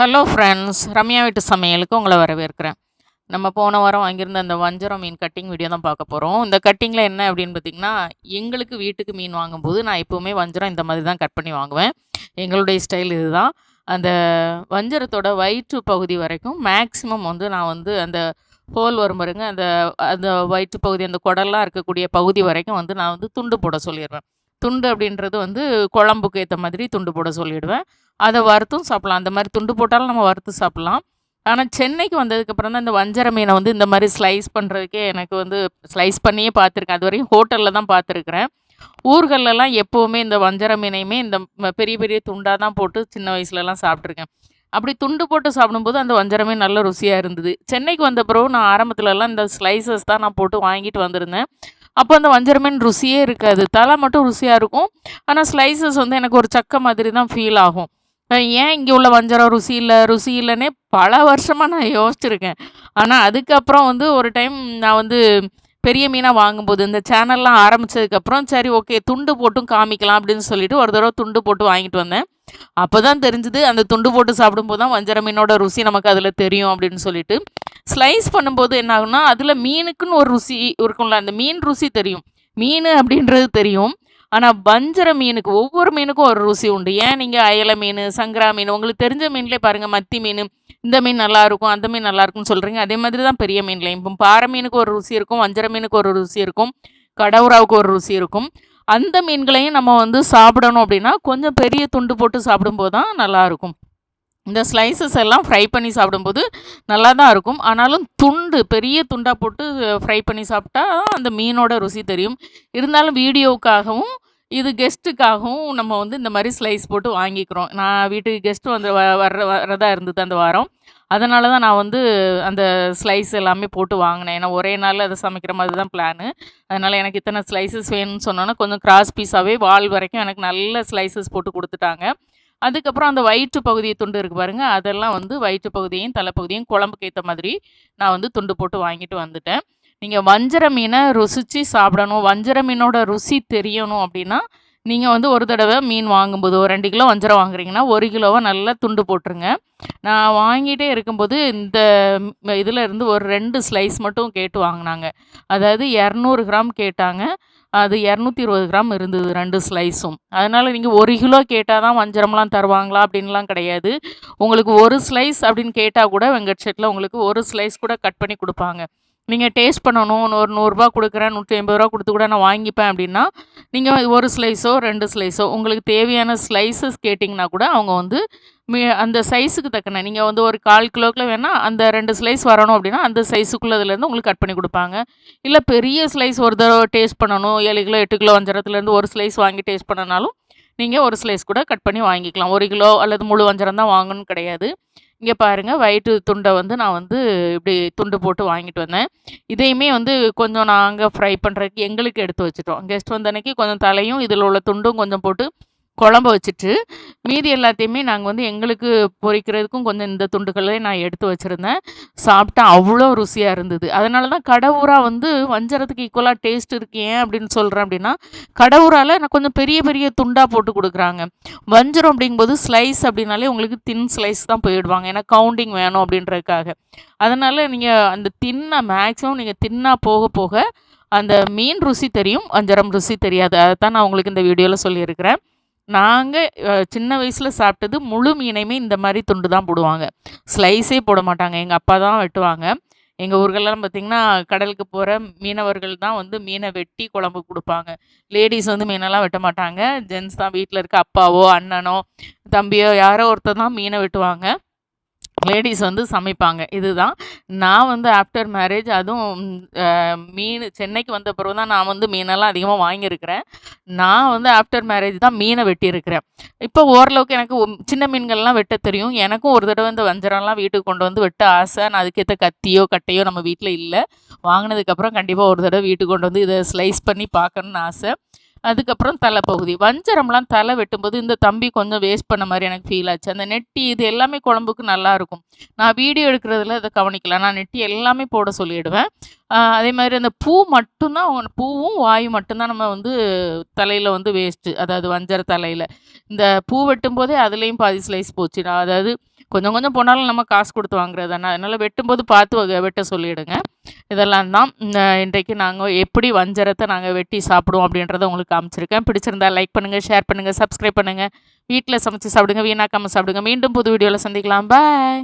Hello friends Ramya வீட்டு சமையலுக்கு உங்களை வரவேற்கிறேன். நம்ம போன வாரம் வாங்கியிருந்த அந்த வஞ்சரம் மீன் கட்டிங் வீடியோ தான் பார்க்க போகிறோம் இந்த கட்டிங்கில் என்ன அப்படின்னு பார்த்திங்கன்னா எங்களுக்கு வீட்டுக்கு மீன் வாங்கும்போது நான் எப்போவுமே வஞ்சரம் இந்த மாதிரி தான் கட் பண்ணி வாங்குவேன். எங்களுடைய ஸ்டைல் இதுதான். அந்த வஞ்சரத்தோட வயிற்று பகுதி வரைக்கும் மேக்ஸிமம் வந்து நான் வந்து அந்த ஹோல் வரும் பாருங்க அந்த அந்த வயிற்று பகுதி அந்த குடல்லாம் இருக்கக்கூடிய பகுதி வரைக்கும் வந்து நான் வந்து துண்டு போட சொல்லிடுவேன். துண்டு அப்படின்றது வந்து குழம்புக்கு ஏற்ற மாதிரி துண்டு போட சொல்லிடுவேன். அதை வறுத்தும் சாப்பிட்லாம். அந்த மாதிரி துண்டு போட்டாலும் நம்ம வறுத்து சாப்பிட்லாம். ஆனால் சென்னைக்கு வந்ததுக்கப்புறம் தான் இந்த வஞ்சர மீனை வந்து இந்த மாதிரி ஸ்லைஸ் பண்ணுறதுக்கே எனக்கு வந்து ஸ்லைஸ் பண்ணியே பார்த்துருக்கேன். அது வரையும் ஹோட்டலில் தான் பார்த்துருக்குறேன். ஊர்களெல்லாம் எப்போவுமே இந்த வஞ்சர மீனையுமே இந்த ம- பெரிய பெரிய துண்டாக தான் போட்டு சின்ன வயசுலலாம் சாப்பிட்ருக்கேன் அப்படி துண்டு போட்டு சாப்பிடும்போது அந்த வஞ்சரமே நல்ல ருசியாக இருந்தது. சென்னைக்கு வந்த பிறகு நான் ஆரம்பத்துலலாம் இந்த ஸ்லைசஸ் தான் நான் போட்டு வாங்கிட்டு வந்திருந்தேன். அப்போ அந்த வஞ்சர மீன் ருசியே இருக்காது. தலை மட்டும் ருசியாக இருக்கும். ஆனால் ஸ்லைசஸ் வந்து எனக்கு ஒரு சக்க மாதிரி தான் ஃபீல் ஆகும். ஏன் இங்கே உள்ள வஞ்சரம் ருசி இல்லை? ருசி இல்லைன்னே பல வருஷமாக நான் யோசிச்சிருக்கேன். ஆனால் அதுக்கப்புறம் வந்து ஒரு டைம் நான் வந்து பெரிய மீனாக வாங்கும்போது இந்த சேனல்லாம் ஆரம்பிச்சதுக்கப்புறம் சரி ஓகே துண்டு போட்டும் காமிக்கலாம் அப்படின்னு சொல்லிட்டு ஒரு தடவை துண்டு போட்டு வாங்கிட்டு வந்தேன். அப்போ தான் தெரிஞ்சுது அந்த துண்டு போட்டு சாப்பிடும்போது தான் வஞ்சர மீனோட ருசி நமக்கு அதில் தெரியும் அப்படின்னு சொல்லிட்டு. ஸ்லைஸ் பண்ணும்போது என்ன ஆகும்னா அதில் மீனுக்குன்னு ஒரு ருசி இருக்கும்ல அந்த மீன் ருசி தெரியும். மீன் அப்படின்றது தெரியும். ஆனால் வஞ்சர மீனுக்கு ஒவ்வொரு மீனுக்கும் ஒரு ருசி உண்டு. ஏன் நீங்கள் அயல மீன் சங்கரா மீன் உங்களுக்கு தெரிஞ்ச மீன்லேயே பாருங்கள் மத்தி மீன் இந்த மீன் நல்லாயிருக்கும் அந்த மீன் நல்லாயிருக்கும்னு சொல்கிறீங்க அதே மாதிரி தான் பெரிய மீன்லையும். இப்போ பாறை மீனுக்கு ஒரு ருசி இருக்கும் வஞ்சர மீனுக்கு ஒரு ருசி இருக்கும் கடவுராவுக்கு ஒரு ருசி இருக்கும். அந்த மீன்களையும் நம்ம வந்து சாப்பிடணும் அப்படின்னா கொஞ்சம் பெரிய துண்டு போட்டு சாப்பிடும்போது தான் நல்லாயிருக்கும் இந்த ஸ்லைசஸ் எல்லாம் ஃப்ரை பண்ணி சாப்பிடும்போது நல்லா தான் இருக்கும். ஆனாலும் துண்டு பெரிய துண்டாக போட்டு ஃப்ரை பண்ணி சாப்பிட்டா அந்த மீனோட ருசி தெரியும். இருந்தாலும் வீடியோவுக்காகவும் இது கெஸ்ட்டுக்காகவும் நம்ம வந்து இந்த மாதிரி ஸ்லைஸ் போட்டு வாங்கிக்கிறோம். நான் வீட்டுக்கு கெஸ்ட் வந்து வ வர்ற வர்றதா இருந்தது அந்த வாரம். அதனால தான் நான் வந்து அந்த ஸ்லைஸ் எல்லாமே போட்டு வாங்கினேன். ஏன்னா ஒரே நாளில் அதை சமைக்கிற மாதிரி தான் பிளானு அதனால் எனக்கு இத்தனை ஸ்லைசஸ் வேணும்னு சொன்னோன்னா கொஞ்சம் கிராஸ் பீஸாகவே வால் வரைக்கும் எனக்கு நல்ல ஸ்லைசஸ் போட்டு கொடுத்துட்டாங்க. அதுக்கப்புறம் அந்த வயிற்று பகுதியை துண்டு இருக்குது பாருங்க. அதெல்லாம் வந்து வயிற்று பகுதியும் தலைப்பகுதியும் குழம்புக்கு ஏற்ற மாதிரி நான் வந்து துண்டு போட்டு வாங்கிட்டு வந்துட்டேன். நீங்கள் வஞ்சர மீனை ருசித்து சாப்பிடணும். வஞ்சர மீனோட ருசி தெரியணும் அப்படின்னா நீங்கள் வந்து ஒரு தடவை மீன் வாங்கும்போது ஒரு ரெண்டு கிலோ வஞ்சரம் வாங்குறீங்கன்னா ஒரு கிலோவை நல்லா துண்டு போட்டுருங்க. நான் வாங்கிட்டே இருக்கும்போது இந்த இதில் இருந்து ஒரு ரெண்டு ஸ்லைஸ் மட்டும் கேட்டு வாங்கினாங்க. அதாவது இரநூறு கிராம் கேட்டாங்க. அது இரநூத்தி இருபது கிராம் இருந்தது ரெண்டு ஸ்லைஸும் அதனால் நீங்கள் ஒரு கிலோ கேட்டால் தான் வஞ்சரம்லாம் தருவாங்களா அப்படின்லாம் கிடையாது. உங்களுக்கு ஒரு ஸ்லைஸ் அப்படின்னு கேட்டால் கூட வெங்கட் செட்டில் உங்களுக்கு ஒரு ஸ்லைஸ் கூட கட் பண்ணி கொடுப்பாங்க. நீங்கள் டேஸ்ட் பண்ணணும். ஒரு நூறுரூபா கொடுக்குறேன் நூற்றி ஐம்பது ரூபா கொடுத்து கூட நான் வாங்கிப்பேன் அப்படின்னா நீங்கள் ஒரு ஸ்லைஸோ ரெண்டு ஸ்லைஸோ உங்களுக்கு தேவையான ஸ்லைசஸ் கேட்டிங்கன்னா கூட அவங்க வந்து மீ- அந்த சைஸுக்கு தக்கன நீங்கள் வந்து ஒரு கால் கிலோக்குள்ள வேணால் அந்த ரெண்டு ஸ்லைஸ் வரணும் அப்படின்னா அந்த சைஸுக்குள்ளதுலேருந்து உங்களுக்கு கட் பண்ணி கொடுப்பாங்க. இல்லை பெரிய ஸ்லைஸ் ஒரு தடவை டேஸ்ட் பண்ணணும் ஏழு கிலோ எட்டு கிலோ வஞ்சரத்துலேருந்து ஒரு ஸ்லைஸ் வாங்கி டேஸ்ட் பண்ணனாலும் நீங்கள் ஒரு ஸ்லைஸ் கூட கட் பண்ணி வாங்கிக்கலாம். ஒரு கிலோ அல்லது முழு வஞ்சரம் தான் வாங்கணும்னு கிடையாது. இங்கே பாருங்கள் வயிற்று துண்டை வந்து நான் வந்து இப்படி துண்டு போட்டு வாங்கிட்டு வந்தேன். இதையுமே வந்து கொஞ்சம் நாங்கள் ஃப்ரை பண்ணுறதுக்கு எங்களுக்கு எடுத்து வச்சுட்டோம். கெஸ்ட் வந்த அன்னைக்கு கொஞ்சம் தலையும் இதில் உள்ள துண்டும் கொஞ்சம் போட்டு குழம்ப வச்சுட்டு மீதி எல்லாத்தையுமே நாங்கள் வந்து எங்களுக்கு பொரிக்கிறதுக்கும் கொஞ்சம் இந்த துண்டுகளே நான் எடுத்து வச்சுருந்தேன். சாப்பிட்டா அவ்வளோ ருசியாக இருந்தது. அதனால தான் கடவுரா வந்து வஞ்சரத்துக்கு ஈக்குவலாக டேஸ்ட் இருக்கு. ஏன் அப்படின்னு சொல்கிறேன் அப்படின்னா கடவுரால் நான் கொஞ்சம் பெரிய பெரிய துண்டாக போட்டு கொடுக்குறாங்க. வஞ்சரம் அப்படிங்கும்போது ஸ்லைஸ் அப்படின்னாலே உங்களுக்கு தின் ஸ்லைஸ் தான் போயிடுவாங்க. ஏன்னா கவுண்டிங் வேணும் அப்படின்றதுக்காக. அதனால் நீங்கள் அந்த தின்னா மேக்ஸிமம் நீங்கள் தின்னா போக போக அந்த மீன் ருசி தெரியும் வஞ்சரம் ருசி தெரியாது. அதை தான் நான் உங்களுக்கு இந்த வீடியோவில் சொல்லியிருக்கிறேன். நாங்கள் சின்ன வயசில் சாப்பிட்டது முழு மீனையுமே இந்த மாதிரி துண்டு தான் போடுவாங்க. ஸ்லைஸே போட மாட்டாங்க. எங்கள் அப்பா தான் வெட்டுவாங்க. எங்கள் ஊர்களெல்லாம் பார்த்திங்கன்னா கடலுக்கு போகிற மீனவர்கள் தான் வந்து மீனை வெட்டி குழம்பு கொடுப்பாங்க. லேடிஸ் வந்து மீனெல்லாம் வெட்ட மாட்டாங்க. ஜென்ஸ் தான் வீட்டில் இருக்க அப்பாவோ அண்ணனோ தம்பியோ யாரோ ஒருத்தர் தான் மீனை வெட்டுவாங்க. லேடிஸ் வந்து சமைப்பாங்க. இதுதான். நான் வந்து ஆஃப்டர் மேரேஜ் அதுவும் மீன் சென்னைக்கு வந்த பிறகு தான் நான் வந்து மீனெல்லாம் அதிகமாக வாங்கியிருக்கிறேன். நான் வந்து ஆஃப்டர் மேரேஜ் தான் மீனை வெட்டியிருக்கிறேன். இப்போ ஓரளவுக்கு எனக்கு சின்ன மீன்கள்லாம் வெட்ட தெரியும். எனக்கும் ஒரு தடவை இந்த வஞ்சரம்லாம் வீட்டுக்கு கொண்டு வந்து வெட்ட ஆசை. நான் அதுக்கேற்ற கத்தியோ கட்டையோ நம்ம வீட்டில் இல்லை. வாங்கினதுக்கப்புறம் கண்டிப்பாக ஒரு தடவை வீட்டுக்கு கொண்டு வந்து இதை ஸ்லைஸ் பண்ணி பார்க்கணுன்னு ஆசை. அதுக்கப்புறம் தலை பகுதி வஞ்சரம்லாம் தலை வெட்டும்போது இந்த தம்பி கொஞ்சம் வேஸ்ட் பண்ண மாதிரி எனக்கு ஃபீல் ஆச்சு. அந்த நெட்டி இது எல்லாமே குழம்புக்கு நல்லா இருக்கும். நான் வீடியோ எடுக்கிறதுல இதை கவனிக்கலாம். நான் நெட்டி எல்லாமே போட சொல்லிடுவேன். அதே மாதிரி அந்த பூ மட்டும்தான் பூவும் வாயும் மட்டும்தான் நம்ம வந்து தலையில் வந்து வேஸ்ட்டு அதாவது வஞ்சர தலையில். இந்த பூ வெட்டும் போதே அதுலேயும் பாதி ஸ்லைஸ் போச்சு. நான் அதாவது கொஞ்சம் கொஞ்சம் போனாலும் நம்ம காசு கொடுத்து வாங்குறது தானே அதனால் வெட்டும்போது பார்த்து வெட்ட சொல்லிவிடுங்க இதெல்லாம் தான் இன்றைக்கு நாங்கள் எப்படி வஞ்சரத்தை நாங்கள் வெட்டி சாப்பிடுவோம் அப்படின்றத உங்களுக்கு காமிச்சிருக்கேன். பிடிச்சிருந்தா லைக் பண்ணுங்கள் ஷேர் பண்ணுங்கள் சப்ஸ்கிரைப் பண்ணுங்கள் வீட்டில் சமைச்சு சாப்பிடுங்க வீணாக்காமல் சாப்பிடுங்க. மீண்டும் புது வீடியோவில் சந்திக்கலாம். பாய்